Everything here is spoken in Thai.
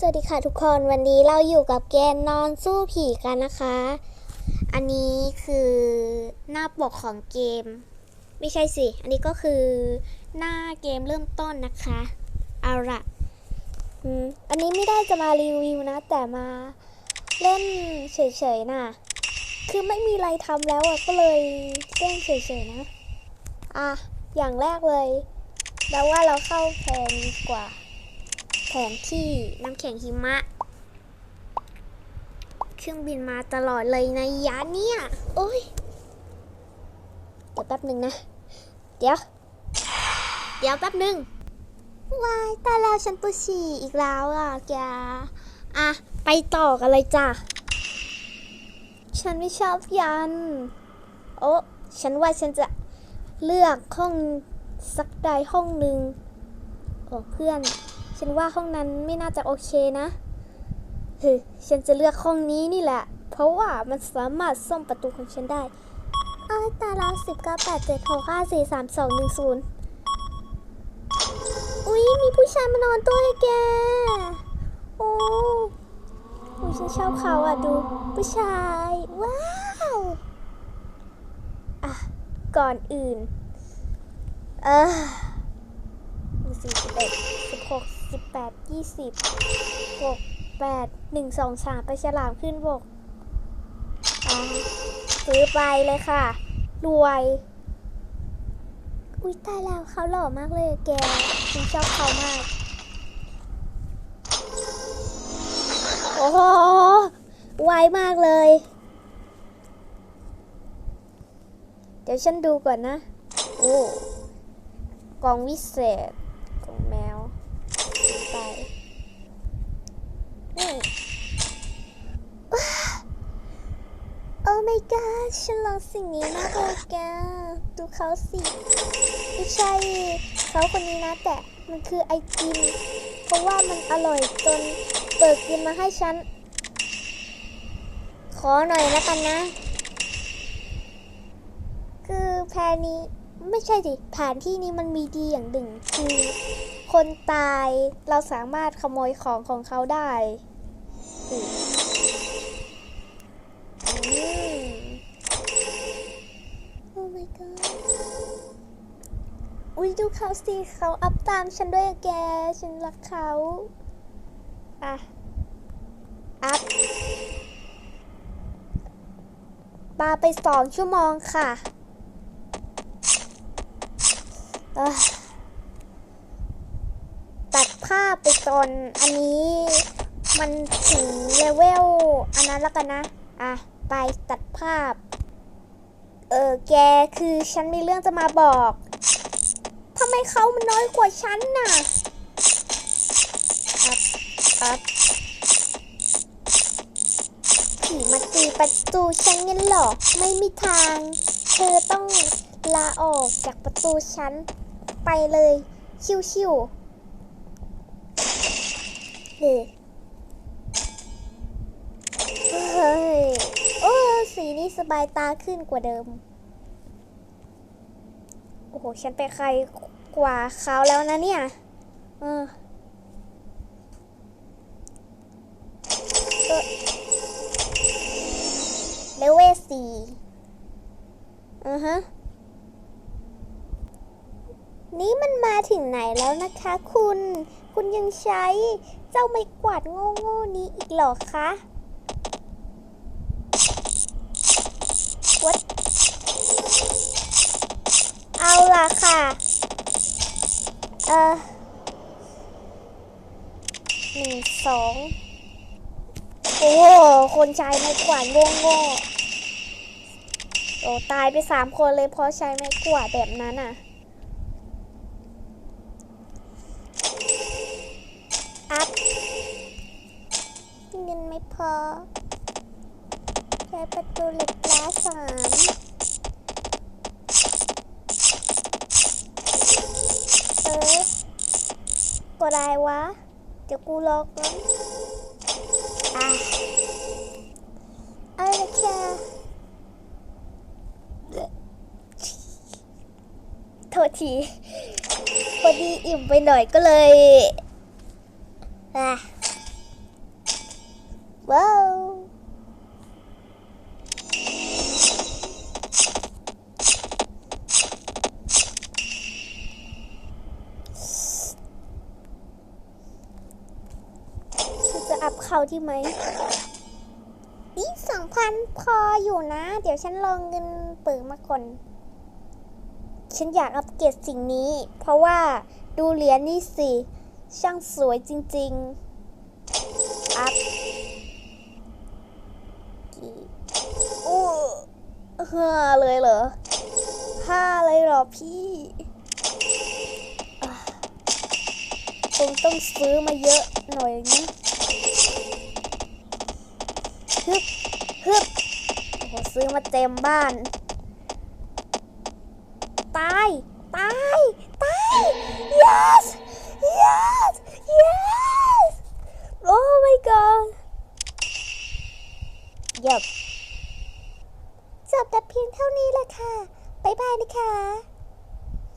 สวัสดีค่ะทุกคนวันนี้เราอยู่กับเกมนอนสู้ผีกันนะคะ อันนี้คือหน้าปกของเกม ไม่ใช่สิ อันนี้ก็คือหน้าเกมเริ่มต้นนะคะ เอาละอันนี้ไม่ได้จะมารีวิวนะ แต่มาเล่นเฉยๆนะคือไม่มีอะไรทำแล้วอะก็เลยเล่นเฉยๆนะ อะอย่างแรกเลยเราว่าเราเข้าแพนดีกว่า แผนที่น้ำแข็งหิมะ เครื่องบินมาตลอดเลยในะยะเนี่ย โอ้ย เดี๋ยวแป๊บหนึ่งนะ เดี๋ยว เดี๋ยวแป๊บหนึ่งวายตายแล้วฉันปวดฉี่อีกแล้วอะแกอะ ไปต่อกันเลยจ้ะ ฉันไม่ชอบยัน โอ้ฉันว่าฉันจะเลือกห้องสักใดห้องหนึ่งโอ้เพื่อน ฉันว่าห้องนั้นไม่น่าจะโอเคนะเฮ้ยฉันจะเลือกห้องนี้นี่แหละ เพราะว่ามันสามารถซ่อมประตูของฉันได้เอ้ยตาละสิบเก้าแปดเจ็ดหกห้าสี่สามสองหนึ่งศูนย์อุ๊ยมีผู้ชายมานอนด้วยแก โอ้โอ้ยฉันชอบเขาอะดู ผู้ชาย ว้าวอะก่อนอื่น เออสี่สิบเอ็ดสิ แปดยี่สิบหกแปดหนึ่งสองสามไปฉลามขึ้นบกซื้อไปเลยค่ะ รวย อุ้ยตายแล้วเขาหล่อมากเลยแกฉันชอบเขามาก โอ้โห ไวมากเลย เดี๋ยวฉันดูก่อนนะ โอ้กล่องวิเศษของแมวไปนี่ว้า โอ้ my god ฉันลองสิ่งนี้มากเลยแกดูเขาสิไม่ใช่เขาคนนี้นะ แต่มันคือไอติมเพราะว่ามันอร่อยจนเปิดกินมาให้ฉัน ขอหน่อยแล้วกันนะ คือแพรนี้ไม่ใช่สิแผนที่นี้มันมีดีอย่างหนึ่งคือ คนตายเราสามารถขโมยของของเขาได้อืมอืม Oh my god อุ้ยดูเขาสิเขาอัพตามฉันด้วยอะแก ฉันรักเขาอะ อัพปาไปสองชั่วโมงค่ะเอ้อตัด ภาพไปจนอันนี้ มันถึงเลเวลอันนั้นแล้วกันนะ อะ ไปตัดภาพ เออแกคือฉันมีเรื่องจะมาบอกทำไมเขามันน้อยกว่าฉันน่ะอัพอัพผีมาตีประตูฉันงั้นหรอ ไม่มีทาง เธอต้องลาออกจากประตูฉัน ไปเลย ชิวๆ เฮ้ย โอ้ สีนี้สบายตาขึ้นกว่าเดิม โอ้โห ฉันไปใครกว่าเขาแล้วนะเนี่ย เออเออเลเวลสี่อือฮะ นี่มันมาถึงไหนแล้วนะคะคุณ คุณยังใช้เจ้าไม้กวาดโง่ๆนี้อีกหรอคะ What เอาล่ะค่ะ เออหนึ่งสองโอ้โหคนใช้ไม้กวาดโง่ๆโอ้ตายไปสามคนเลยเพราะใช้ไม้กวาดแบบนั้นอะ อัพเงินไม่ พอ ใช้ประตูเหล็กล้าสามเออกดอะไรวะ เดี๋ยวกูลอกก่อนอะเอาละค่ะโทษทีพอดีอิ่มไปหน่อยก็เลยอะ ว้าวจะอัพเข้าที่ไหมนี่สองพันพออยู่นะ เดี๋ยวฉันลองเงินเปิดมาก่อน ฉันอยากอัปเกรดสิ่งนี้ เพราะว่าดูเหรียญนี่สิ ช่างสวยจริง ๆ อัพกี่โอ้ ห้าเลยเหรอห้าเลยเหรอพี่อะคงต้องซื้อมาเยอะหน่อยนะฮึบฮึบโอ้โหซื้อมาเต็มบ้าน ตาย ตาย ตาย yes yes oh my god ยั